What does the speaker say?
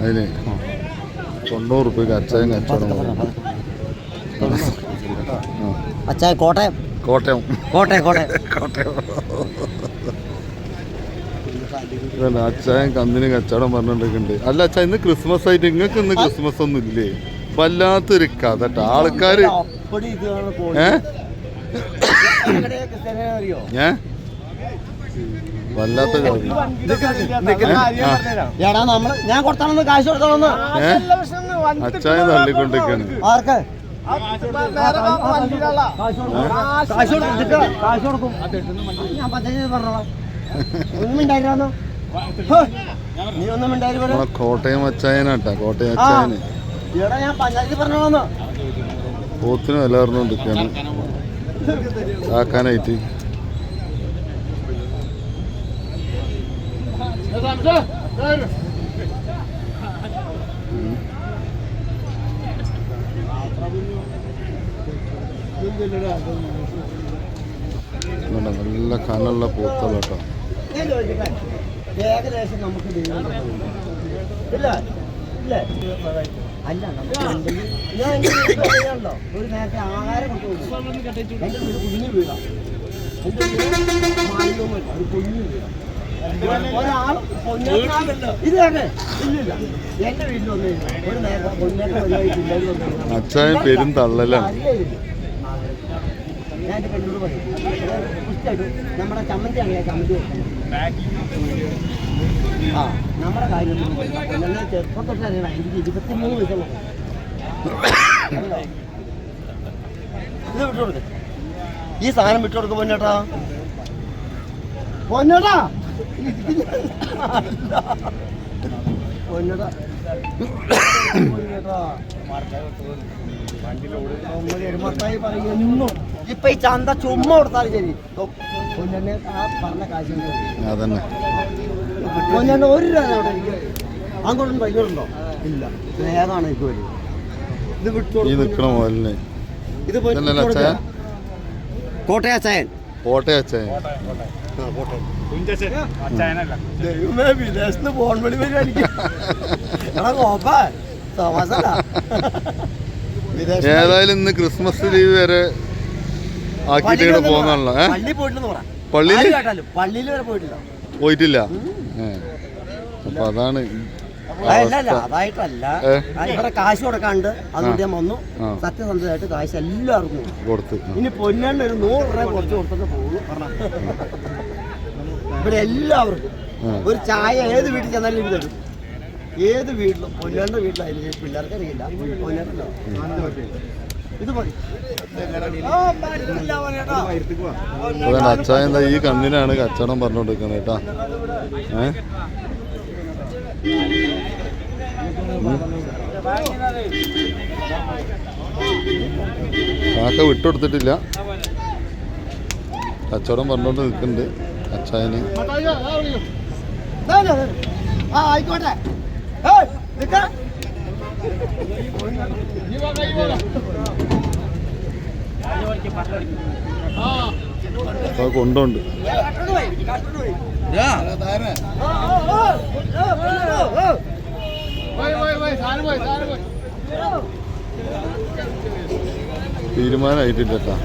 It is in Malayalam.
അതിന് തൊണ്ണൂറ് റുപ്യക്ക് അച്ചായം കച്ചവടം അച്ചായ കോട്ടയം. കോട്ടയം. കോട്ടയം കോട്ടയം. കോട്ടയം. ഇതല്ല അച്ചായൻ കന്നിന് കച്ചവടം പറഞ്ഞിട്ടുണ്ട് അല്ല അച്ഛാ ഇന്ന് ക്രിസ്മസ് ആയിട്ട് ഇങ്ങക്ക് ഇന്ന് ക്രിസ്മസ് ഒന്നും ഇല്ലേ? വല്ലാത്തൊരു കഥ. ആൾക്കാര്. ഏ? വല്ലാത്ത. എടാ നമ്മൾ ഞാൻ കൊടുത്താണെന്ന് കാശ് കൊടുത്തോളന്ന്. ഏ? അച്ചായൻ തള്ളിക്കൊണ്ടിരിക്കാണ്. ആർക്ക്? കാശ് കൊടുക്കും. നിക്ക്. കാശ് കൊടുക്കും. ഞാൻ പഞ്ചായത്ത് പറഞ്ഞോളാം. ഒന്നും ഉണ്ടായിരുന്നു നീ ഒന്നും ഉണ്ടായിരുന്നു നമ്മളെ കോട്ടയം അച്ചായനാട്ടാ കോട്ടയം അച്ചായന്. എടാ ഞാൻ പറഞ്ഞോളന്ന്. പോത്തിന് പറഞ്ഞുകൊണ്ടിരിക്കാണ് ആക്കാനായിട്ട് നല്ല കനുള്ള പൂത്തല കേട്ടോ ഞാൻ ചോദിക്കട്ടെ? ഏകദേശം നമുക്ക് ഇല്ല. ഇല്ല? അല്ല നമുക്ക് ഞാൻ ഒരു നേരത്തെ ആഹാരം കൊണ്ടുപോകും? കുഞ്ഞു വീട് കുഞ്ഞു വീട് അച്ചായൻ പെരും തള്ളലാണ്. ഞാൻ എന്റെ പെണ്ണോട് പറയും ഇഷ്ടമായിട്ട് നമ്മുടെ ചമ്മന്തി അങ്ങനെ ചമ്മന്തി ആ നമ്മുടെ കാര്യം എന്നെ ചെറുപ്പം തൊട്ട് അറിയണം എനിക്ക് ഇരുപത്തിമൂന്ന് വയസ്സുള്ള ഇത് വിട്ടുകൊടുക്ക് ഈ സാധനം വിട്ടുകൊടുക്ക് കൊടുക്ക് പൊന്നേട്ടാ. പൊന്നേട്ടാ! ഇപ്പൊ ഈ ചന്ത ചുമ്മാ കൊടുത്താലും ശരി. പൊന്നെ ആ പറഞ്ഞ കാശ് അതന്നെ. പൊന്നെ ഒരു രൂപ അവിടെ എനിക്ക് ഇല്ല. സ്നേഹമാണ് എനിക്ക് ഇത് വിട്ടു മുതലിന് ഇത് കോട്ടയ കോട്ടയാച്ചായൻ കോട്ടയം അച്ചായൻ ദൈവമേ വിദേശത്ത് ഫോൺ വിളി വരിക എടാ കോപ്പ തോമസല്ല വിദേശത്ത് ഏതായാലും ഇന്ന് ക്രിസ്മസ് ലീവ് വരെ ആക്കിയിട്ട് പോകുന്നതാണല്ലോ പള്ളി പോയിട്ടില്ലെന്ന് പറ. പള്ളിയിൽ വരെ പോയിട്ടില്ല. പോയിട്ടില്ല. അപ്പൊ അതാണ് അല്ല അതായിട്ടല്ല ഇവിടെ കാശ് കൊടുക്കാണ്ട് അതുകൊണ്ട് ഞാൻ വന്നു. സത്യസന്ധമായിട്ട് കാശ് എല്ലാവർക്കും കൊടുത്തു. ഇനി പൊന്നെണ്ണ ഒരു നൂറ് രൂപ കുറച്ച് കൊടുത്തിട്ട് പോകും. ഇവിടെ എല്ലാവർക്കും. ഒരു ചായ ഏത് വീട്ടിൽ ചെന്നാലും ഇത് തരും ഏത് വീട്ടിലും പൊന്നേണ്ട വീട്ടിലായാലും പിള്ളേർക്ക് അറിയില്ല. പൊന്നേണ്ടല്ലോ ഇത് മതി. അച്ചായൻ എന്താ ഈ കണ്ണിനാണ് കച്ചവടം പറഞ്ഞോണ്ടിരിക്കുന്നത് കേട്ടാ. ഏ? കാക്ക വിട്ടുകൊടുത്തിട്ടില്ല. കച്ചവടം പറഞ്ഞോണ്ട് നിൽക്കുന്നുണ്ട് അച്ചായന്. ആയിക്കോട്ടെ. ആ. ആയിക്കോട്ടെ ഏയ്, നിക്ക. അപ്പൊ കൊണ്ടുണ്ട്. തീരുമാനമായിട്ടില്ല കേട്ടാ